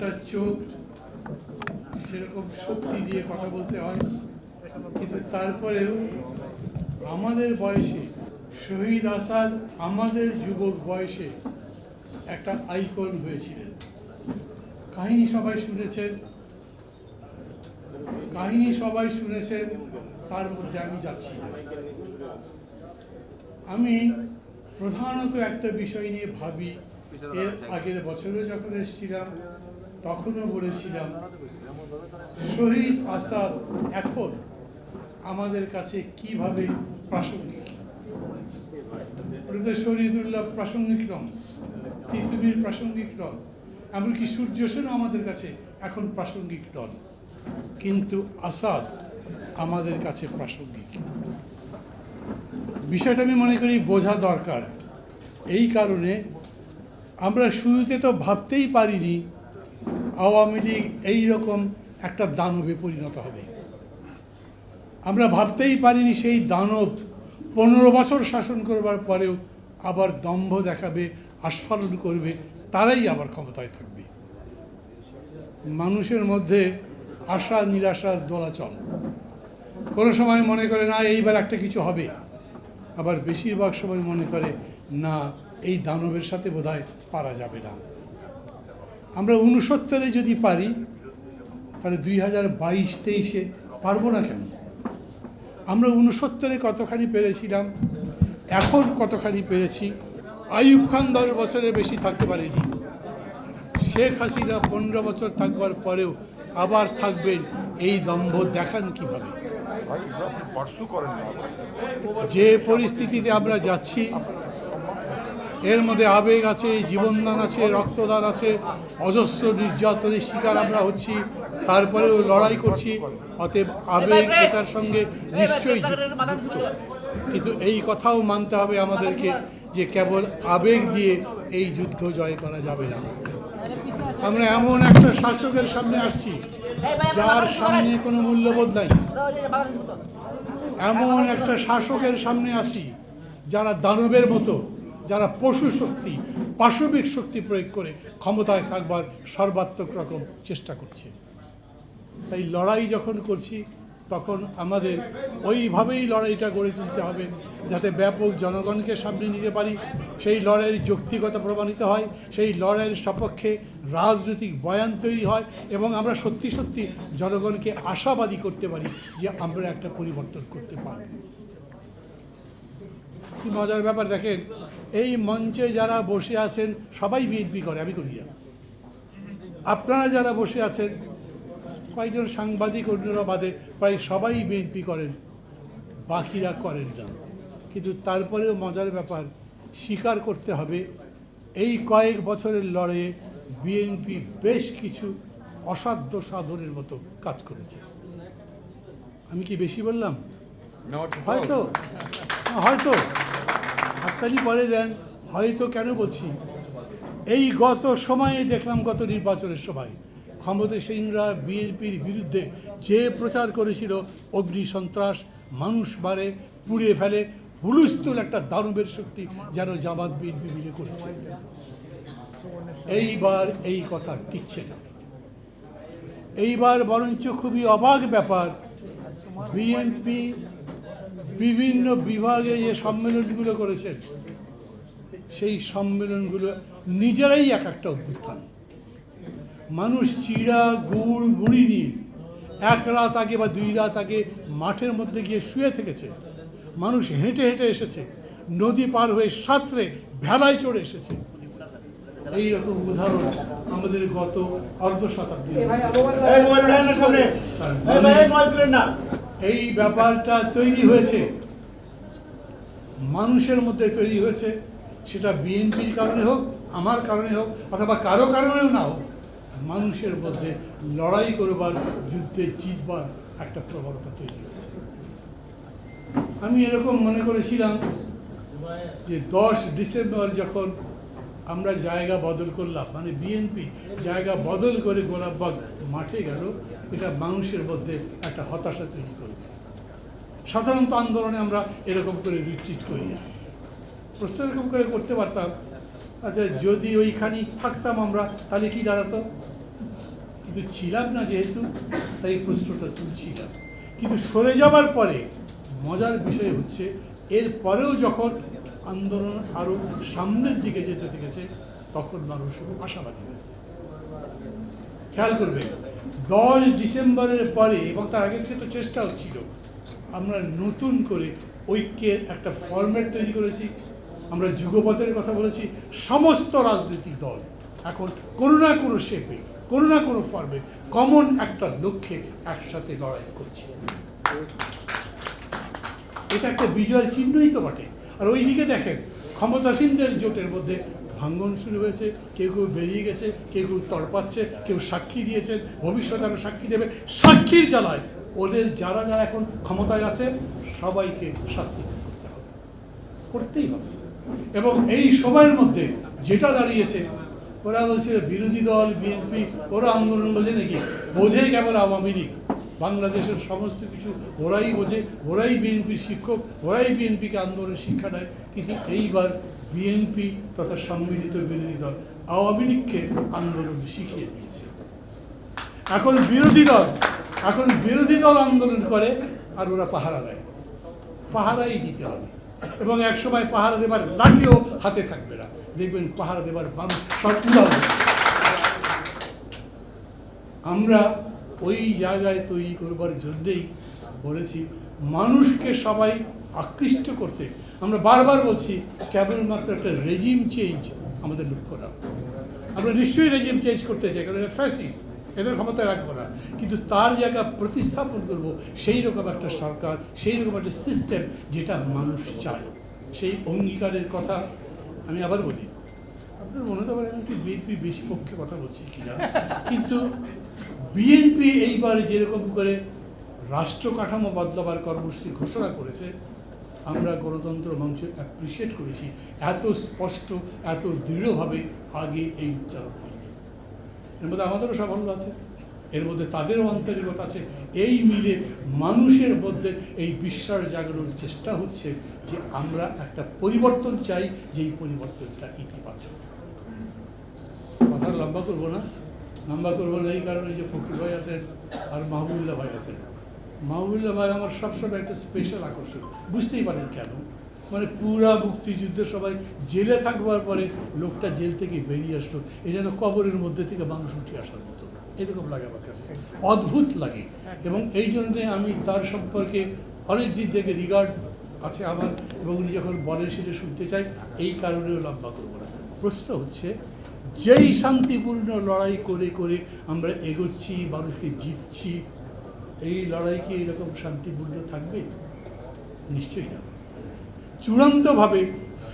গলাটা চোখ সেরকম শক্তি দিয়ে কথা বলতে হয়, কিন্তু তারপরেও আমাদের বয়সে, শহীদ আসাদ আমাদের যুবক বয়সে একটা আইকন হয়েছিলেন। কাহিনী সবাই শুনেছেন, কাহিনী সবাই শুনেছেন, তার মধ্যে আমি যাচ্ছি আমি প্রধানত একটা বিষয় নিয়ে ভাবি, এর আগের বছরে যখন এসেছিলাম তখনও বলেছিলাম, শহীদ আসাদ এখন আমাদের কাছে কীভাবে প্রাসঙ্গিক? ওটা শহীদুল্লাহ প্রাসঙ্গিক নন তিতুমির প্রাসঙ্গিক নন, এমনকি সূর্য সেনও আমাদের কাছে এখন প্রাসঙ্গিক নন। কিন্তু আসাদ আমাদের কাছে প্রাসঙ্গিক। বিষয়টা আমি মনে করি বোঝা দরকার। এই কারণে আমরা শুরুতে তো ভাবতেই পারিনি আওয়ামী লীগ এই রকম একটা দানবে পরিণত হবে। আমরা ভাবতেই পারিনি সেই দানব পনেরো বছর শাসন করবার পরেও আবার দম্ভ দেখাবে, আস্ফালন করবে, তারাই আবার ক্ষমতায় থাকবে। মানুষের মধ্যে আশা নিরাশার দোলাচল। কোনো সময় মনে করে, না, এইবার একটা কিছু হবে। আবার বেশিরভাগ সময় মনে করে, না, এই দানবের সাথে বোধহয় পারা যাবে না। আমরা উনসত্তরে যদি পারি তাহলে দুই হাজার বাইশ তেইশে পারব না কেন? আমরা উনসত্তরে কতখানি পেরেছিলাম? এখন কতখানি পেরেছি? আইয়ুব খান দশ বছরের বেশি থাকতে পারেনি। শেখ হাসিনা পনেরো বছর থাকবার পরেও আবার থাকবেন এই দম্ভ দেখান কীভাবে? যে পরিস্থিতিতে আমরা যাচ্ছি এর মধ্যে আবেগ আছে জীবনদান আছে, রক্তদান আছে, অজস্র নির্যাতনের শিকার আমরা হচ্ছি, তারপরেও লড়াই করছি, অতএব আবেগ এটার সঙ্গে নিশ্চয়ই যুক্ত। কিন্তু এই কথাও মানতে হবে আমাদেরকে যে কেবল আবেগ দিয়ে এই যুদ্ধ জয় করা যাবে না। আমরা এমন একটা শাসকের সামনে আসছি, যার সামনে কোনো মূল্যবোধ নাই। এমন একটা শাসকের সামনে আসি যারা দানবের মতো যারা পশু শক্তি, পাশবিক শক্তি প্রয়োগ করে ক্ষমতায় থাকবার সর্বাত্মক রকম চেষ্টা করছে। তাই লড়াই যখন করছি, তখন আমাদের ওইভাবেই লড়াইটা গড়ে তুলতে হবে, যাতে ব্যাপক জনগণকে সামনে নিতে পারি। সেই লড়াইয়ের যৌক্তিকতা প্রমাণিত হয়, সেই লড়াইয়ের সপক্ষে রাজনৈতিক বয়ান তৈরি হয় এবং আমরা সত্যি সত্যি জনগণকে আশাবাদী করতে পারি যে আমরা একটা পরিবর্তন করতে পারব। কি মজার ব্যাপার দেখেন এই মঞ্চে যারা বসে আছেন সবাই বিএনপি করে আমি করি না। আপনারা যারা বসে আছেন কয়েকজন সাংবাদিক অন্যরা বাদে প্রায় সবাই বিএনপি করেন বাকিরা করেন না। কিন্তু তারপরেও মজার ব্যাপার স্বীকার করতে হবে এই কয়েক বছরের লড়াইয়ে বিএনপি বেশ কিছু অসাধ্য সাধনের মতো কাজ করেছে। আমি কি বেশি বললাম? হয়তো। হয়তো। হাততালি পরে দেন, হয়তো কেন বলছি? এই গত সময়ে দেখলাম গত নির্বাচনের সময় ক্ষমতাসীনরা, বিএনপির বিরুদ্ধে যে প্রচার করেছিল, অগ্নি সন্ত্রাস, মানুষ মারে, পুড়িয়ে ফেলে হুলুস্থুল একটা দানবের শক্তি যেন জামাত বিএনপি মিলে করেছে। এইবার এই কথা টিকছে না। এইবার বরঞ্চ খুবই অবাক ব্যাপার, বিএনপি বিভিন্ন বিভাগে যে সম্মেলনগুলো করেছেন সেই সম্মেলনগুলো নিজেরাই এক একটা অভ্যুত্থান। মানুষ চিড়া গুড় মুড়ি নিয়ে এক রাত আগে বা দুই রাত আগে মাঠের মধ্যে গিয়ে শুয়ে থেকেছে। মানুষ হেঁটে হেঁটে এসেছে নদী পার হয়ে সাঁতরে ভেলায় চড়ে এসেছে। এই রকম উদাহরণ আমাদের গত অর্ধ শতাব্দী এই ব্যাপারটা তৈরি হয়েছে। মানুষের মধ্যে তৈরি হয়েছে। সেটা বিএনপির কারণে হোক, আমার কারণে হোক, অথবা কারও কারণেও না হোক, মানুষের মধ্যে লড়াই করবার, যুদ্ধে জিতবার একটা প্রবণতা তৈরি হয়েছে। আমি এরকম মনে করেছিলাম যে দশ ডিসেম্বর যখন আমরা জায়গা বদল করলাম মানে বিএনপি জায়গা বদল করে গোলাপবাগ মাঠে গেল, এটা মানুষের মধ্যে একটা হতাশা তৈরি করবে সাধারণত আন্দোলনে আমরা এরকম করে রিট্রিট করি। প্রশ্ন এরকম করে করতে পারতাম আচ্ছা যদি ওইখানেই থাকতাম আমরা, তাহলে কি দাঁড়াতো? কিন্তু ছিলাম না যেহেতু, তাই প্রশ্নটা তুলছিলাম। কিন্তু সরে যাবার পরে মজার বিষয় হচ্ছে এর পরেও যখন আন্দোলন আরও সামনের দিকে যেতে থেকেছে তখন মানুষ আশাবাদী হয়েছে। খেয়াল করবে, দশ ডিসেম্বরের পরে, এবং তার আগে থেকে তো চেষ্টা হচ্ছিল আমরা নতুন করে ঐক্যের একটা ফরম্যাট তৈরি করেছি। আমরা যুগপথের কথা বলেছি। সমস্ত রাজনৈতিক দল এখন কোনো না কোনো শেপে কোনো না কোনো ফর্মে কমন একটা লক্ষ্যে একসাথে লড়াই করছে। এটা একটা বিজয়ের চিহ্নই তো বটে। আর ওইদিকে দেখেন, ক্ষমতাসীনদের জোটের মধ্যে ভাঙ্গন শুরু হয়েছে। কেউ কেউ বেরিয়ে গেছে, কেউ কেউ তড়পাচ্ছে, কেউ সাক্ষী দিয়েছেন ভবিষ্যতে আরও সাক্ষী দেবে। সাক্ষীর জ্বালায় ওদের যারা যারা এখন ক্ষমতায় আছে, সবাইকে শাস্তি করতে হবে। করতেই হবে। এবং এই সময়ের মধ্যে যেটা দাঁড়িয়েছে, ওরা বলছিল বিরোধী দল, বিএনপি, ওরা আন্দোলন বোঝে নাকি? বোঝে কেবল আওয়ামী লীগ। বাংলাদেশের সমস্ত কিছু ওরাই বোঝে, ওরাই বিএনপির শিক্ষক, ওরাই বিএনপিকে আন্দোলনের শিক্ষা দেয়। কিন্তু এইবার বিএনপি তথা সম্মিলিত বিরোধী দল আওয়ামী লীগকে আন্দোলন শিখিয়ে দিয়েছে। এখন বিরোধী দল এখন বিরোধী দল আন্দোলন করে আর ওরা পাহারা দেয়। পাহারাই দিতে হবে। এবং এক সময় পাহারা দেবার লাঠিও হাতে থাকবে না। দেখবেন পাহারা দেবার মানুষ সব আমরা ওই জায়গায় তৈরি করবার জন্যেই বলেছি, মানুষকে সবাই আকৃষ্ট করতে। আমরা বারবার বলছি, কেবলমাত্র একটা রেজিম চেঞ্জ আমাদের লক্ষ্য না আমরা নিশ্চয়ই রেজিম চেঞ্জ করতে চাই, কারণ এটা ফ্যাসিস্ট এদের ক্ষমতায় রাখব না। কিন্তু তার জায়গা প্রতিস্থাপন করব, সেই রকম একটা সরকার, সেই রকম একটা সিস্টেম যেটা মানুষ চায়। সেই অঙ্গীকারের কথা আমি আবার বলি। আপনার মনে হতে আমি একটু বিএনপি বেশি পক্ষে কথা বলছি কিনা? কিন্তু বিএনপি এইবার যেরকম করে রাষ্ট্র কাঠামো বদলাবার কর্মসূচি ঘোষণা করেছে, আমরা গণতন্ত্র মঞ্চ অ্যাপ্রিসিয়েট করেছি। এত স্পষ্ট, এত দৃঢ়ভাবে আগে এই উচ্চারণ এর মধ্যে আমাদেরও সাফল্য আছে। এর মধ্যে তাদেরও আন্তরিকতা আছে। এই মিলে মানুষের মধ্যে এই বিশ্বাস জাগানোর চেষ্টা হচ্ছে যে আমরা একটা পরিবর্তন চাই, যেই পরিবর্তনটা ইতিবাচক। কথা লম্বা করব না। লম্বা করব না এই কারণে যে ফকির ভাই আছেন আর মাহবুবুল্লাহ ভাই আছেন। মাহবুবুল্লাহ ভাই আমার সবসময় একটা স্পেশাল আকর্ষণ। বুঝতেই পারেন কেন? মানে পুরা মুক্তিযুদ্ধের সবাই জেলে থাকবার পরে লোকটা জেল থেকে বেরিয়ে আসলো। এই যেন কবরের মধ্যে থেকে মানুষ উঠে আসার মতো। এরকম লাগে আমার কাছে। অদ্ভুত লাগে। এবং এই জন্যে আমি তার সম্পর্কে অনেক দিক থেকে রিগার্ড আছে আমার এবং উনি যখন বলেন সেটা শুনতে চাই এই কারণেও লম্বা করব না। প্রশ্ন হচ্ছে যেই শান্তিপূর্ণ লড়াই করে করে আমরা এগোচ্ছি মানুষকে জিতছি এই লড়াই কি এরকম শান্তিপূর্ণ থাকবে? নিশ্চয়ই না। চূড়ান্তভাবে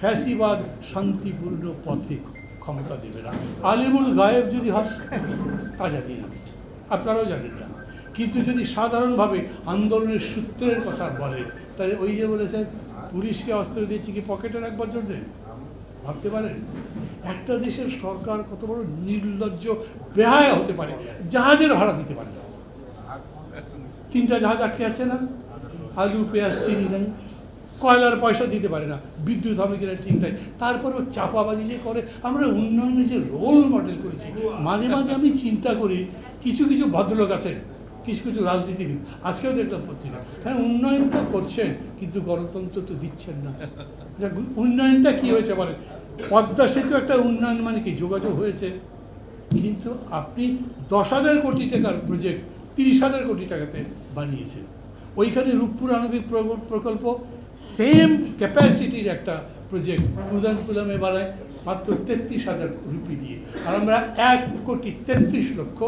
ফ্যাসিবাদ শান্তিপূর্ণ পথে ক্ষমতা দেবে না। আলিমুল গায়েব যদি হয় তা জানি না। আপনারাও জানেন না। কিন্তু যদি সাধারণভাবে আন্দোলনের সূত্রের কথা বলেন তাহলে ওই যে বলেছেন, পুলিশকে অস্ত্র দিয়েছি কি পকেটে রাখবার জন্যে? ভাবতে পারেন? একটা দেশের সরকার কত বড় নির্লজ্জ, বেহায়া হতে পারে, জাহাজের ভাড়া দিতে পারে তিনটা জাহাজ আটকে আছে না? আলু, পেঁয়াজ, চিনি নেই। কয়লার পয়সা দিতে পারে না। বিদ্যুৎ হবে কিনা ঠিক নাই। তারপরেও চাপাবাজি যে করে, আমরা উন্নয়নের যে রোল মডেল করেছি, মাঝে মাঝে আমি চিন্তা করি, কিছু কিছু ভদ্রলোক আছেন, কিছু কিছু রাজনীতিবিদ, আজকেও দেখলাম পত্রিকা। হ্যাঁ উন্নয়ন তো করছেন, কিন্তু গণতন্ত্র তো দিচ্ছেন না। উন্নয়নটা কি হয়েছে বলেন? পদ্মা সেতু একটা উন্নয়ন মানে কি? যোগাযোগ হয়েছে। কিন্তু আপনি দশ হাজার কোটি টাকার প্রজেক্ট তিরিশ হাজার কোটি টাকাতে বানিয়েছেন। ওইখানে রূপপুর আণবিক প্রকল্প সেম ক্যাপাসিটির একটা প্রজেক্ট কুদানকুলামে বানায়, মাত্র তেত্রিশ হাজার রুপি দিয়ে। আর আমরা এক কোটি তেত্রিশ লক্ষ,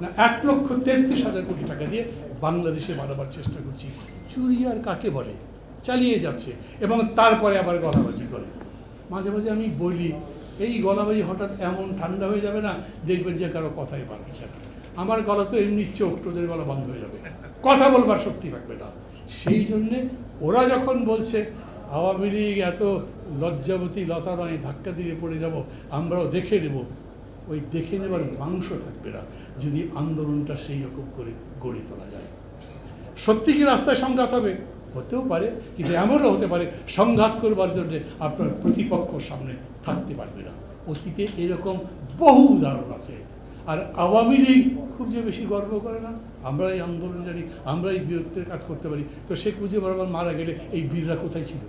না, এক লক্ষ তেত্রিশ হাজার কোটি টাকা দিয়ে বাংলাদেশে বানাবার চেষ্টা করছি। চুরি আর কাকে বলে? চালিয়ে যাচ্ছে এবং তারপরে আবার গলাবাজি করে। মাঝে মাঝে আমি বলি, এই গলাবাজি হঠাৎ এমন ঠান্ডা হয়ে যাবে না, দেখবেন যে কারও কথাই বাড়ছে আমার গলা তো এমনি চোখ, তোদের গলা বন্ধ হয়ে যাবে। কথা বলবার শক্তি থাকবে না। সেই জন্যে ওরা যখন বলছে, আওয়ামী লীগ এত লজ্জাবতী লতা নয় ধাক্কা দিয়ে পড়ে যাব, আমরাও দেখে নেব। ওই দেখে নেবার মানুষও থাকবে না, যদি আন্দোলনটা সেই রকম করে গড়ে তোলা যায়। সত্যি কি রাস্তায় সংঘাত হবে? হতেও পারে, কিন্তু এমনও হতে পারে, সংঘাত করবার জন্য আপনার প্রতিপক্ষ সামনে থাকতে পারবে না। অতীতে এরকম বহু উদাহরণ আছে। আর আওয়ামী লীগ খুব যে বেশি গর্ব করে না আমরা এই আন্দোলন জানি আমরা এই বীরত্বের কাজ করতে পারি। তো শেখ মুজিবুর রহমান মারা গেলে এই বীররা কোথায় ছিল?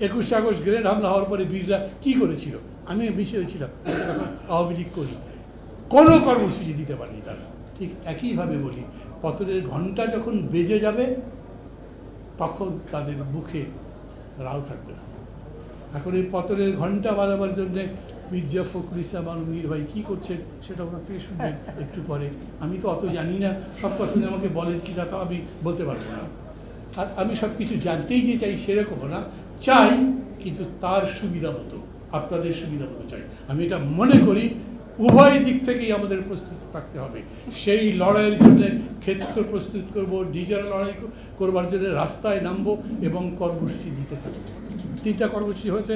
একুশে আগস্ট গ্রেনেড হামলা হওয়ার পরে বীররা কি করেছিল? আমি মিশে ছিলাম তখন আওয়ামী লীগ করি। কোনো কর্মসূচি দিতে পারেনি তারা। ঠিক একইভাবে বলি, পতনের ঘণ্টা যখন বেজে যাবে, তখন তাদের মুখে রাও থাকবে না। এখন এই পতনের ঘণ্টা বাজাবার জন্যে মির্জা ফখরুল ইসলাম মীর ভাই কী করছেন সেটা ওনার থেকে শুনবেন একটু পরে। আমি তো অত জানি না, সব কথা আমাকে বলেন কি তাও আমি বলতে পারব না। আর আমি সব কিছু জানতেই যে চাই সেরকম না, চাই কিন্তু তার সুবিধা মতো, আপনাদের সুবিধা মতো চাই। আমি এটা মনে করি, উভয় দিক থেকেই আমাদের প্রস্তুত থাকতে হবে। সেই লড়াইয়ের জন্য ক্ষেত্র প্রস্তুত করব, নিজেরা লড়াই করবার জন্য রাস্তায় নামবো এবং কর্মসূচি দিতে থাকব। তিনটা কর্মসূচি হয়েছে,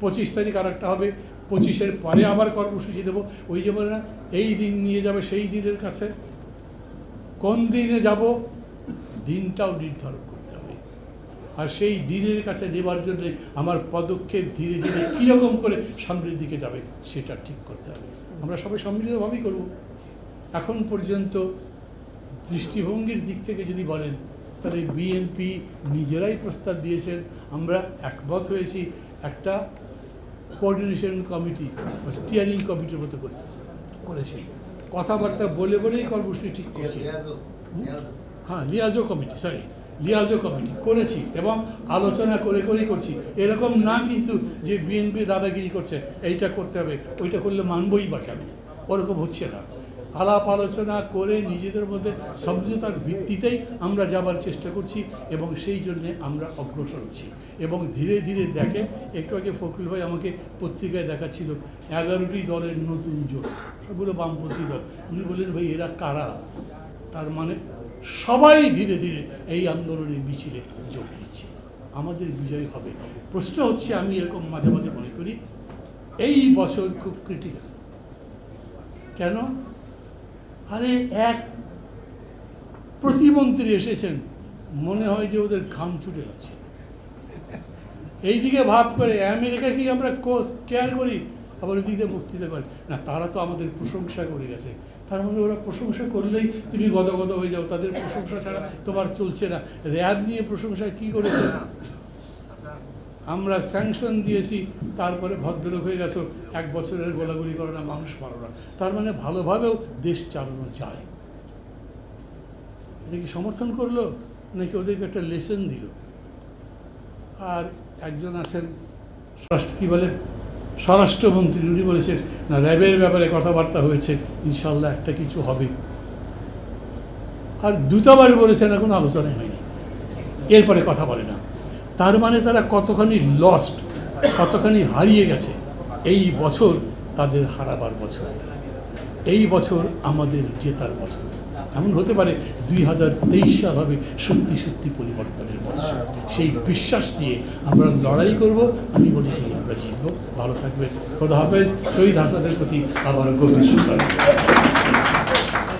পঁচিশ তারিখ আর একটা হবে, পঁচিশের পরে আবার কর্মসূচি দেবো। ওই যে বলে না, এই দিন নিয়ে যাবে, সেই দিনের কাছে। কোন দিনে যাব? দিনটাও নির্ধারণ করতে হবে। আর সেই দিনের কাছে নেবার জন্য আমার পদক্ষেপ ধীরে ধীরে কীরকম করে সামনের দিকে যাবে, সেটা ঠিক করতে হবে। আমরা সবাই সম্মিলিতভাবেই করব। এখন পর্যন্ত দৃষ্টিভঙ্গির দিক থেকে যদি বলেন তাহলে বিএনপি নিজেরাই প্রস্তাব দিয়েছেন। আমরা একমত হয়েছি একটা কোঅর্ডিনেশন কমিটি স্টিয়ারিং কমিটির মতো করে করেছি। কথাবার্তা বলে বলেই কর্মসূচি ঠিক করছি। হ্যাঁ liaison committee sorry liaison committee করেছি এবং আলোচনা করে করেই করছি। এরকম না কিন্তু যে বিএনপি দাদাগিরি করছে এইটা করতে হবে ওইটা করলে মানবই বা কেন ওরকম হচ্ছে না। আলাপ আলোচনা করে নিজেদের মধ্যে সমঝোতার ভিত্তিতেই আমরা যাবার চেষ্টা করছি এবং সেই জন্যে আমরা অগ্রসর হচ্ছি। এবং ধীরে ধীরে দেখে একটু আগে ফখরুল ভাই আমাকে পত্রিকায় দেখাচ্ছিল, এগারোটি দলের নতুন জোট। সবগুলো বামপন্থী দল। উনি বললেন, ভাই, এরা কারা? তার মানে সবাই ধীরে ধীরে এই আন্দোলনে মিছিলে যোগ দিচ্ছে। আমাদের বিজয় হবে। প্রশ্ন হচ্ছে, আমি এরকম মাঝে মাঝে মনে করি, এই বছর খুব ক্রিটিক্যাল কেন? আরে এক প্রতিমন্ত্রী এসেছেন। মনে হয় যে ওদের ঘাম ছুটে যাচ্ছে। এইদিকে ভাব করে, আমেরিকা কি আমরা কেয়ার করি? আবার ওইদিকে বক্তৃতা করে না, তারা তো আমাদের প্রশংসা করে গেছে। তার মানে ওরা প্রশংসা করলেই তুমি গদগদ হয়ে যাও। তাদের প্রশংসা ছাড়া তোমার চলছে না। র্যাব নিয়ে প্রশংসা কি করেছে? আমরা স্যাংশন দিয়েছি, তারপরে ভদ্রলোক হয়ে গেছো, এক বছরের গোলাগুলি করো না, মানুষ মারো না। তার মানে ভালোভাবেও দেশ চালানো যায়। এটা কি সমর্থন করল? নাকি ওদেরকে একটা লেসন দিল? আর একজন আছেন, স্বরাষ্ট্র কী বলে? স্বরাষ্ট্রমন্ত্রী, উনি বলেছেন, না, র্যাবের ব্যাপারে কথাবার্তা হয়েছে, ইনশাল্লাহ একটা কিছু হবে। আর দুটাবার বলেছেন এখন আলোচনাই হয়নি। এরপরে কথা বলে না। তার মানে তারা কতখানি লস্ট কতখানি হারিয়ে গেছে, এই বছর তাদের হারাবার বছর। এই বছর আমাদের জেতার বছর। এমন হতে পারে দুই হাজার তেইশ সাল হবে সত্যি সত্যি পরিবর্তনের বছর। সেই বিশ্বাস নিয়ে আমরা লড়াই করব, আমি মনে করি আমরা জিতব। ভালো থাকবে খোদা হাফেজ। শহীদ হাসানের প্রতি আবার গভীর